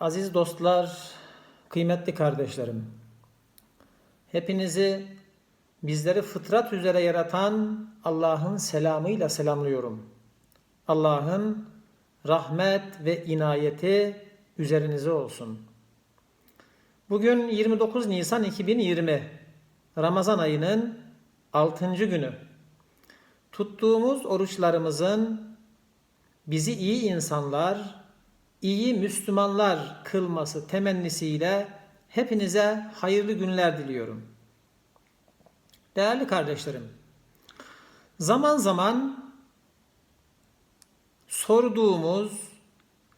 Aziz dostlar, kıymetli kardeşlerim. Hepinizi bizleri fıtrat üzere yaratan Allah'ın selamıyla selamlıyorum. Allah'ın rahmet ve inayeti üzerinize olsun. Bugün 29 Nisan 2020 Ramazan ayının 6. günü. Tuttuğumuz oruçlarımızın bizi iyi insanlar, iyi Müslümanlar kılması temennisiyle hepinize hayırlı günler diliyorum. Değerli kardeşlerim, zaman zaman sorduğumuz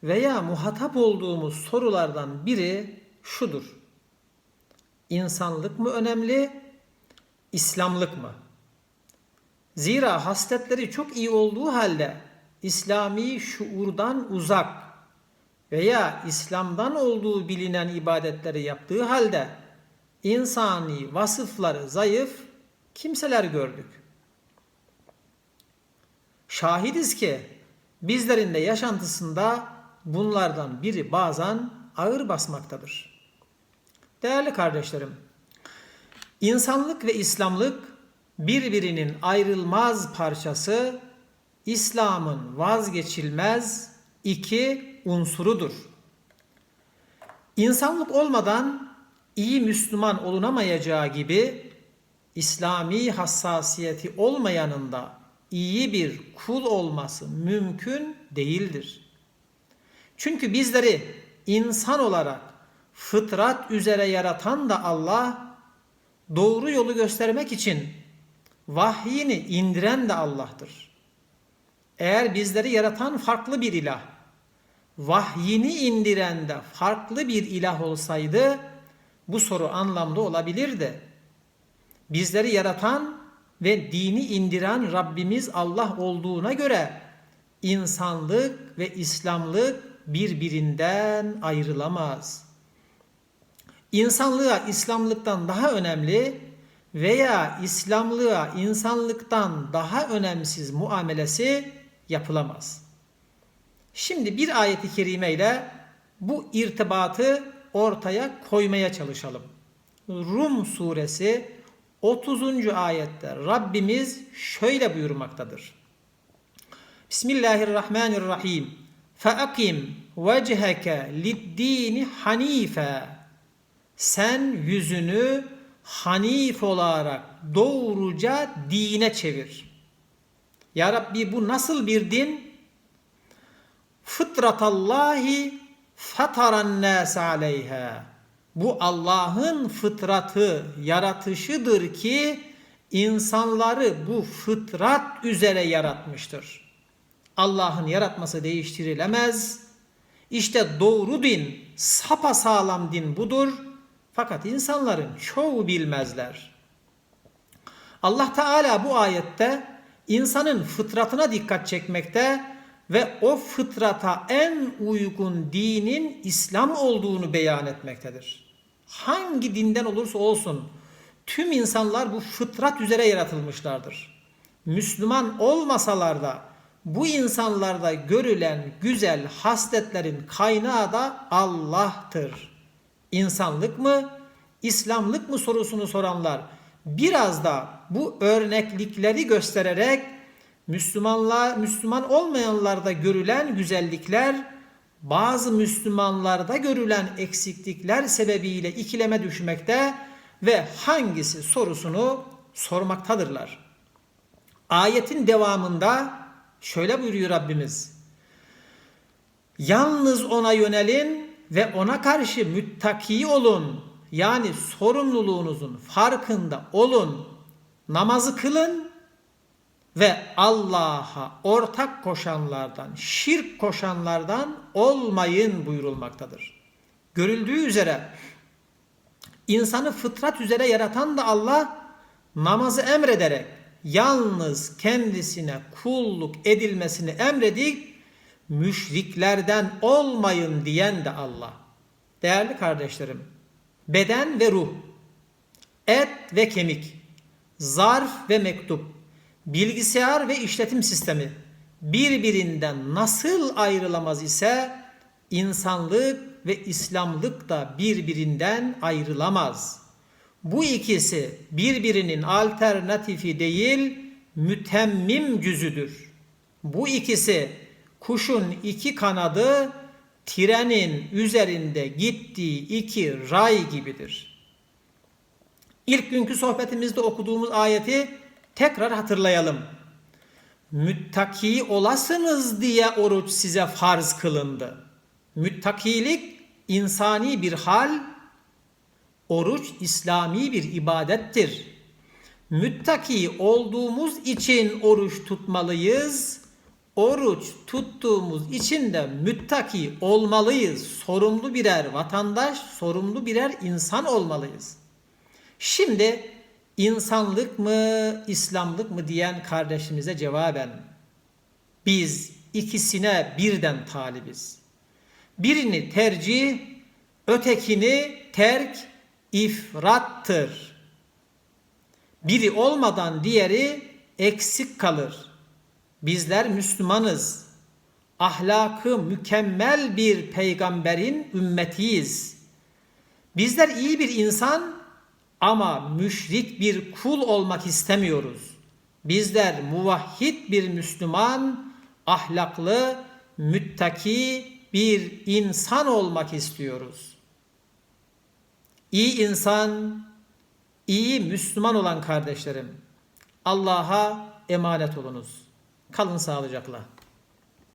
veya muhatap olduğumuz sorulardan biri şudur. İnsanlık mı önemli, İslamlık mı? Zira hasletleri çok iyi olduğu halde İslami şuurdan uzak veya İslam'dan olduğu bilinen ibadetleri yaptığı halde insani vasıfları zayıf kimseler gördük. Şahidiz ki bizlerin de yaşantısında bunlardan biri bazen ağır basmaktadır. Değerli kardeşlerim, insanlık ve İslamlık birbirinin ayrılmaz parçası, İslam'ın vazgeçilmez iki unsurudur. İnsanlık olmadan iyi Müslüman olunamayacağı gibi İslami hassasiyeti olmayanın da iyi bir kul olması mümkün değildir. Çünkü bizleri insan olarak fıtrat üzere yaratan da Allah, doğru yolu göstermek için vahyini indiren de Allah'tır. Eğer bizleri yaratan farklı bir ilah, vahyini indiren de farklı bir ilah olsaydı bu soru anlamda olabilirdi. Bizleri yaratan ve dini indiren Rabbimiz Allah olduğuna göre insanlık ve İslamlık birbirinden ayrılamaz. İnsanlığa İslamlıktan daha önemli veya İslamlığa insanlıktan daha önemsiz muamelesi yapılamaz. Şimdi bir ayeti kerime ile bu irtibatı ortaya koymaya çalışalım. Rum suresi 30. ayette Rabbimiz şöyle buyurmaktadır. Bismillahirrahmanirrahim. Feakim vecheke lid-dini hanife. Sen yüzünü hanif olarak doğruca dine çevir. Ya Rabbi bu nasıl bir din? Fıtratallahi fataran nas aleyha. Bu Allah'ın fıtratı, yaratışıdır ki insanları bu fıtrat üzere yaratmıştır. Allah'ın yaratması değiştirilemez. İşte doğru din, sapasağlam din budur. Fakat insanların çoğu bilmezler. Allah Teala bu ayette insanın fıtratına dikkat çekmekte ve o fıtrata en uygun dinin İslam olduğunu beyan etmektedir. Hangi dinden olursa olsun tüm insanlar bu fıtrat üzere yaratılmışlardır. Müslüman olmasalar da bu insanlarda görülen güzel hasletlerin kaynağı da Allah'tır. İnsanlık mı, İslamlık mı sorusunu soranlar biraz da bu örneklikleri göstererek Müslümanlar, Müslüman olmayanlarda görülen güzellikler, bazı Müslümanlarda görülen eksiklikler sebebiyle ikileme düşmekte ve hangisi sorusunu sormaktadırlar. Ayetin devamında şöyle buyuruyor Rabbimiz. Yalnız ona yönelin ve ona karşı müttaki olun. Yani sorumluluğunuzun farkında olun. Namazı kılın ve Allah'a ortak koşanlardan, şirk koşanlardan olmayın buyurulmaktadır. Görüldüğü üzere insanı fıtrat üzere yaratan da Allah namazı emrederek yalnız kendisine kulluk edilmesini emredip müşriklerden olmayın diyen de Allah. Değerli kardeşlerim, beden ve ruh, et ve kemik, zarf ve mektup, bilgisayar ve işletim sistemi birbirinden nasıl ayrılamaz ise insanlık ve İslamlık da birbirinden ayrılamaz. Bu ikisi birbirinin alternatifi değil, mütemmim cüzüdür. Bu ikisi kuşun iki kanadı trenin üzerinde gittiği iki ray gibidir. İlk günkü sohbetimizde okuduğumuz ayeti tekrar hatırlayalım. Müttaki olasınız diye oruç size farz kılındı. Müttakilik insani bir hal, oruç İslami bir ibadettir. Müttaki olduğumuz için oruç tutmalıyız. Oruç tuttuğumuz için de müttaki olmalıyız. Sorumlu birer vatandaş, sorumlu birer insan olmalıyız. Şimdi insanlık mı, İslamlık mı diyen kardeşimize cevaben biz ikisine birden talibiz. Birini tercih, ötekini terk ifrattır. Biri olmadan diğeri eksik kalır. Bizler Müslümanız. Ahlakı mükemmel bir peygamberin ümmetiyiz. Bizler iyi bir insan ama müşrik bir kul olmak istemiyoruz. Bizler muvahhid bir Müslüman, ahlaklı, müttaki bir insan olmak istiyoruz. İyi insan, iyi Müslüman olan kardeşlerim, Allah'a emanet olunuz. Kalın sağlıcakla.